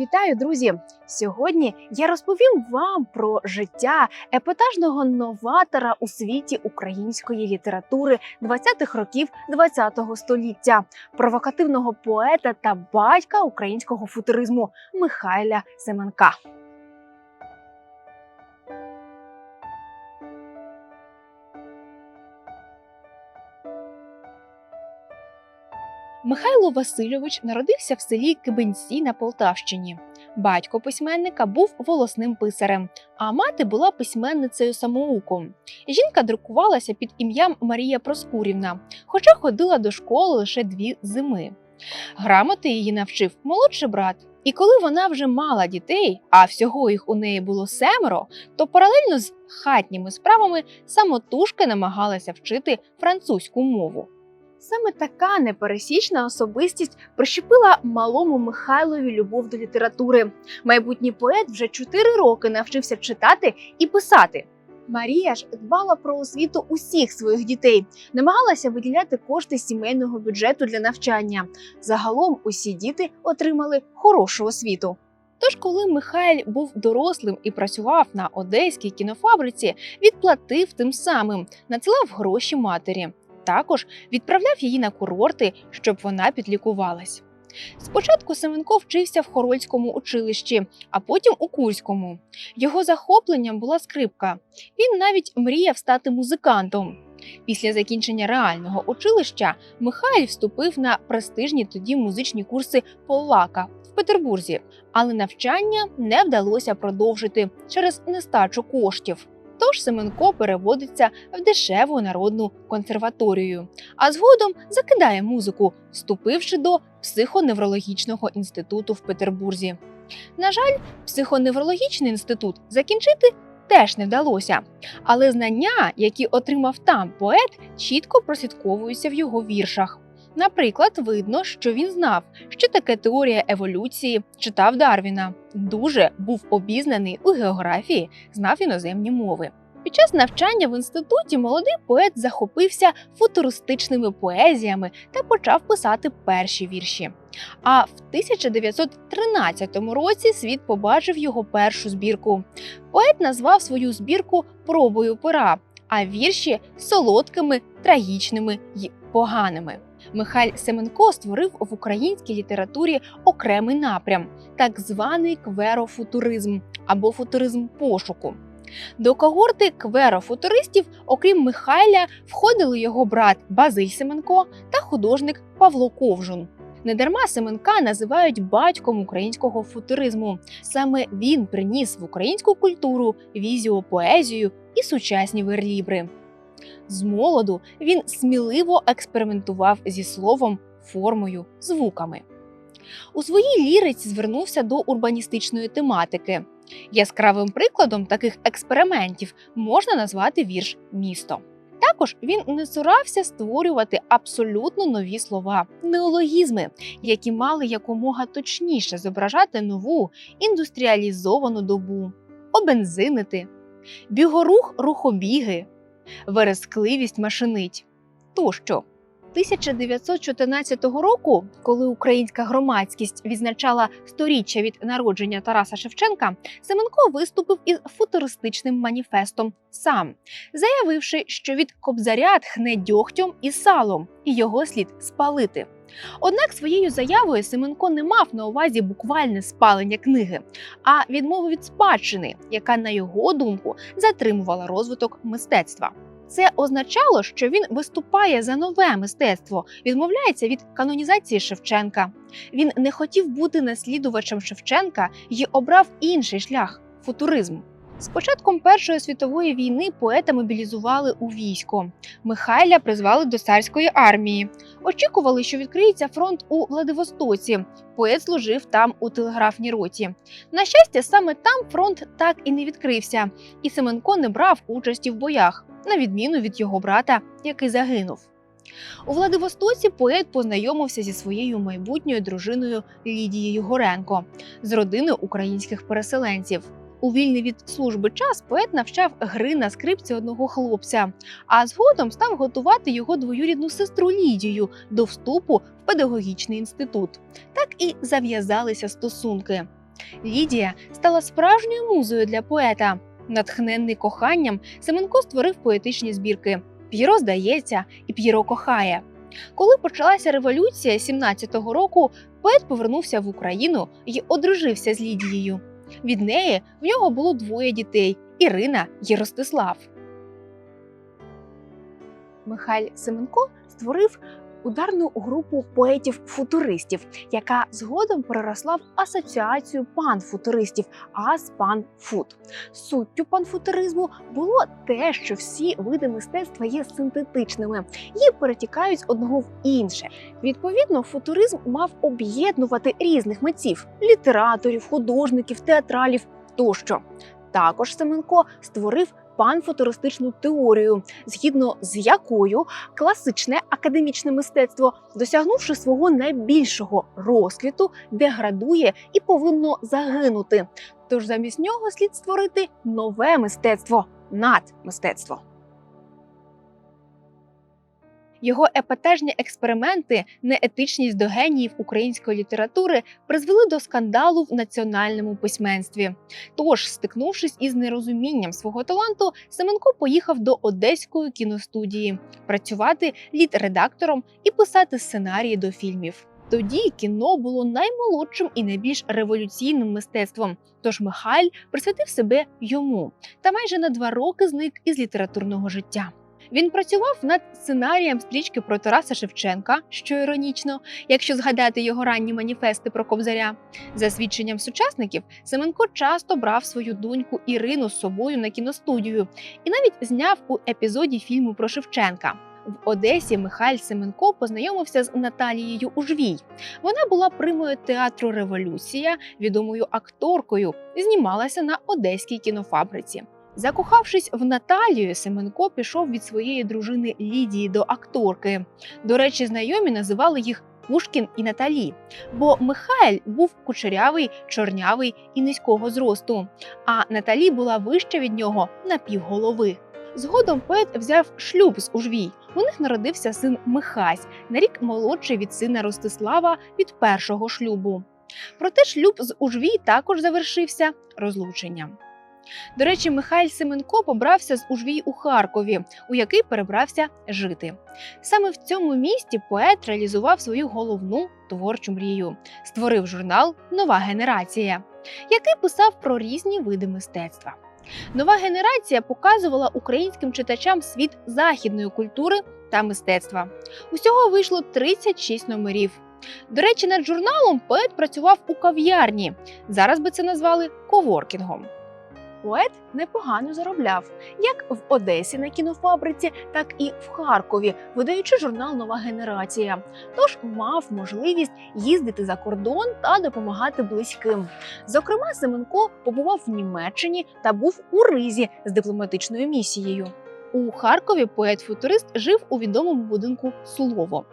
Вітаю, друзі! Сьогодні я розповім вам про життя епатажного новатора у світі української літератури 20-х років 20-го століття, провокативного поета та батька українського футуризму Михайля Семенка. Михайло Васильович народився в селі Кибенці на Полтавщині. Батько письменника був волосним писарем, а мати була письменницею самоуком. Жінка друкувалася під ім'ям Марія Проскурівна, хоча ходила до школи лише дві зими. Грамоти її навчив молодший брат. І коли вона вже мала дітей, а всього їх у неї було семеро, то паралельно з хатніми справами самотужки намагалася вчити французьку мову. Саме така непересічна особистість прищепила малому Михайлові любов до літератури. Майбутній поет вже чотири роки навчився читати і писати. Марія ж дбала про освіту усіх своїх дітей, намагалася виділяти кошти сімейного бюджету для навчання. Загалом усі діти отримали хорошу освіту. Тож, коли Михайль був дорослим і працював на одеській кінофабриці, відплатив тим самим, надсилав гроші матері. Також відправляв її на курорти, щоб вона підлікувалась. Спочатку Семенко вчився в Хорольському училищі, а потім у Курському. Його захопленням була скрипка. Він навіть мріяв стати музикантом. Після закінчення реального училища Михайль вступив на престижні тоді музичні курси Полака в Петербурзі, але навчання не вдалося продовжити через нестачу коштів. Тож Семенко переводиться в дешеву народну консерваторію, а згодом закидає музику, вступивши до психоневрологічного інституту в Петербурзі. На жаль, психоневрологічний інститут закінчити теж не вдалося, але знання, які отримав там поет, чітко прослідковуються в його віршах. Наприклад, видно, що він знав, що таке теорія еволюції, читав Дарвіна, дуже був обізнаний у географії, знав іноземні мови. Під час навчання в інституті молодий поет захопився футуристичними поезіями та почав писати перші вірші. А в 1913 році світ побачив його першу збірку. Поет назвав свою збірку пробою пера, а вірші солодкими, трагічними й поганими. Михайль Семенко створив в українській літературі окремий напрям, так званий кверофутуризм або футуризм пошуку. До когорти кверофутуристів, окрім Михайля, входили його брат Базиль Семенко та художник Павло Ковжун. Недарма Семенка називають батьком українського футуризму. Саме він приніс в українську культуру візіопоезію і сучасні верлібри. З молоду він сміливо експериментував зі словом, формою, звуками. У своїй ліриці звернувся до урбаністичної тематики. Яскравим прикладом таких експериментів можна назвати вірш Місто. Також він не цурався створювати абсолютно нові слова, неологізми, які мали якомога точніше зображати нову індустріалізовану добу, обензинити, бігорух рухобіги, верескливість машинить тощо. 1914 року, коли українська громадськість відзначала сторіччя від народження Тараса Шевченка, Семенко виступив із футуристичним маніфестом сам, заявивши, що від кобзаря тхне дьогтем і салом, і його слід спалити. Однак своєю заявою Семенко не мав на увазі буквальне спалення книги, а відмову від спадщини, яка, на його думку, затримувала розвиток мистецтва. Це означало, що він виступає за нове мистецтво, відмовляється від канонізації Шевченка. Він не хотів бути наслідувачем Шевченка і обрав інший шлях футуризм. З початком Першої світової війни поета мобілізували у військо. Михайля призвали до царської армії. Очікували, що відкриється фронт у Владивостоці. Поет служив там у телеграфній роті. На щастя, саме там фронт так і не відкрився, і Семенко не брав участі в боях на відміну від його брата, який загинув. У Владивостоці поет познайомився зі своєю майбутньою дружиною Лідією Горенко з родини українських переселенців. У вільний від служби час поет навчав гри на скрипці одного хлопця, а згодом став готувати його двоюрідну сестру Лідію до вступу в педагогічний інститут. Так і зав'язалися стосунки. Лідія стала справжньою музою для поета. Натхненний коханням, Семенко створив поетичні збірки П'єро здається і П'єро кохає. Коли почалася революція 17-го року, поет повернувся в Україну і одружився з Лідією. Від неї в нього було двоє дітей Ірина і Ростислав. Михайль Семенко створив ударну групу поетів-футуристів, яка згодом переросла в асоціацію панфутуристів ас панфут. Суттю панфутуризму було те, що всі види мистецтва є синтетичними і перетікають з одного в інше. Відповідно, футуризм мав об'єднувати різних митців літераторів, художників, театралів тощо. Також Семенко створив панфутуристичну теорію, згідно з якою класичне академічне мистецтво, досягнувши свого найбільшого розквіту, деградує і повинно загинути. Тож замість нього слід створити нове мистецтво надмистецтво. Його епатежні експерименти, неетичність до геніїв української літератури призвели до скандалу в національному письменстві. Тож, стикнувшись із нерозумінням свого таланту, Семенко поїхав до одеської кіностудії працювати літредактором і писати сценарії до фільмів. Тоді кіно було наймолодшим і найбільш революційним мистецтвом. Тож Михайль присвятив себе йому та майже на два роки зник із літературного життя. Він працював над сценарієм стрічки про Тараса Шевченка, що іронічно, якщо згадати його ранні маніфести про Кобзаря. За свідченням сучасників, Семенко часто брав свою доньку Ірину з собою на кіностудію і навіть зняв у епізоді фільму про Шевченка. В Одесі Михайль Семенко познайомився з Наталією Ужвій. Вона була примою театру Революція, відомою акторкою, знімалася на одеській кінофабриці. Закохавшись в Наталію, Семенко пішов від своєї дружини Лідії до акторки. До речі, знайомі називали їх Пушкін і Наталі, бо Михайль був кучерявий, чорнявий і низького зросту, а Наталі була вища від нього на півголови. Згодом поет взяв шлюб з Ужвій. У них народився син Михась, на рік молодший від сина Ростислава від першого шлюбу. Проте шлюб з Ужвій також завершився розлученням. До речі, Михайль Семенко побрався з Ужвій у Харкові, у який перебрався жити. Саме в цьому місті поет реалізував свою головну творчу мрію, створив журнал Нова генерація, який писав про різні види мистецтва. Нова генерація показувала українським читачам світ західної культури та мистецтва. Усього вийшло 36 номерів. До речі, над журналом поет працював у кав'ярні. Зараз би це назвали коворкінгом. Поет непогано заробляв як в Одесі на кінофабриці, так і в Харкові, видаючи журнал Нова генерація. Тож мав можливість їздити за кордон та допомагати близьким. Зокрема, Семенко побував в Німеччині та був у Ризі з дипломатичною місією. У Харкові поет-футурист жив у відомому будинку Слово.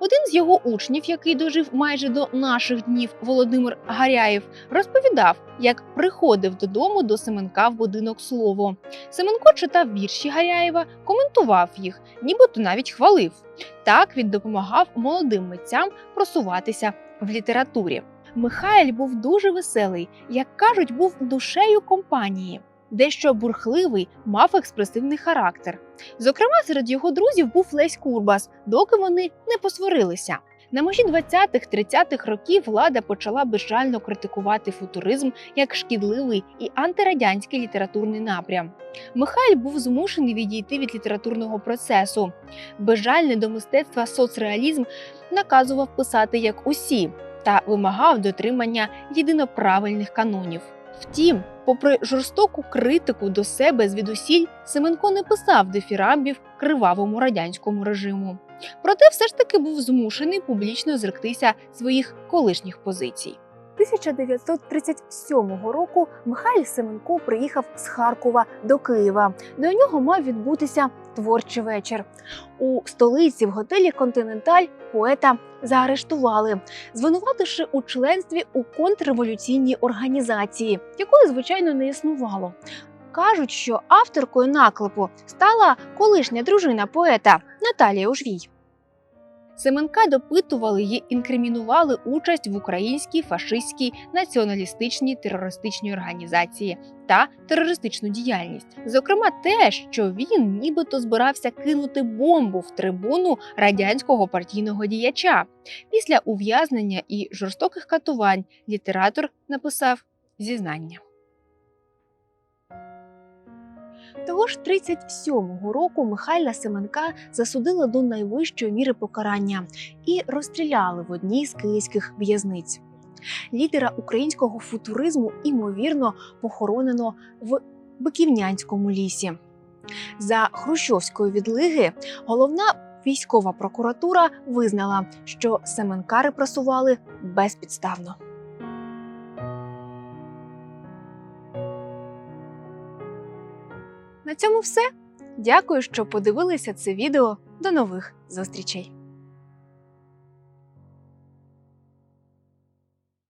Один з його учнів, який дожив майже до наших днів, Володимир Гаряєв, розповідав, як приходив додому до Семенка в будинок Слово. Семенко читав вірші Гаряєва, коментував їх, нібито навіть хвалив. Так він допомагав молодим митцям просуватися в літературі. Михайль був дуже веселий, як кажуть, був душею компанії. Дещо бурхливий, мав експресивний характер. Зокрема, серед його друзів був Лесь Курбас, доки вони не посварилися. На межі 20-30-х років влада почала безжально критикувати футуризм як шкідливий і антирадянський літературний напрям. Михайль був змушений відійти від літературного процесу. Безжальний до мистецтва соцреалізм наказував писати як усі та вимагав дотримання єдиноправильних канонів. Втім, попри жорстоку критику до себе звідусіль, Семенко не писав дифірамбів кривавому радянському режиму. Проте все ж таки був змушений публічно зректися своїх колишніх позицій. 1937 року Михайль Семенко приїхав з Харкова до Києва. До нього мав відбутися творчий вечір. У столиці в готелі Континенталь поета заарештували, звинувативши у членстві у контрреволюційній організації, якої звичайно не існувало. Кажуть, що авторкою наклепу стала колишня дружина поета Наталія Ужвій. Семенка допитували й інкримінували участь в українській фашистській націоналістичній терористичній організації та терористичну діяльність. Зокрема, те, що він нібито збирався кинути бомбу в трибуну радянського партійного діяча. Після ув'язнення і жорстоких катувань літератор написав зізнання. Того ж 37-го року Михайла Семенка засудили до найвищої міри покарання і розстріляли в одній з київських в'язниць. Лідера українського футуризму імовірно похоронено в Биківнянському лісі. За хрущовської відлиги головна військова прокуратура визнала, що Семенка репресували безпідставно. На цьому все. Дякую, що подивилися це відео. До нових зустрічей!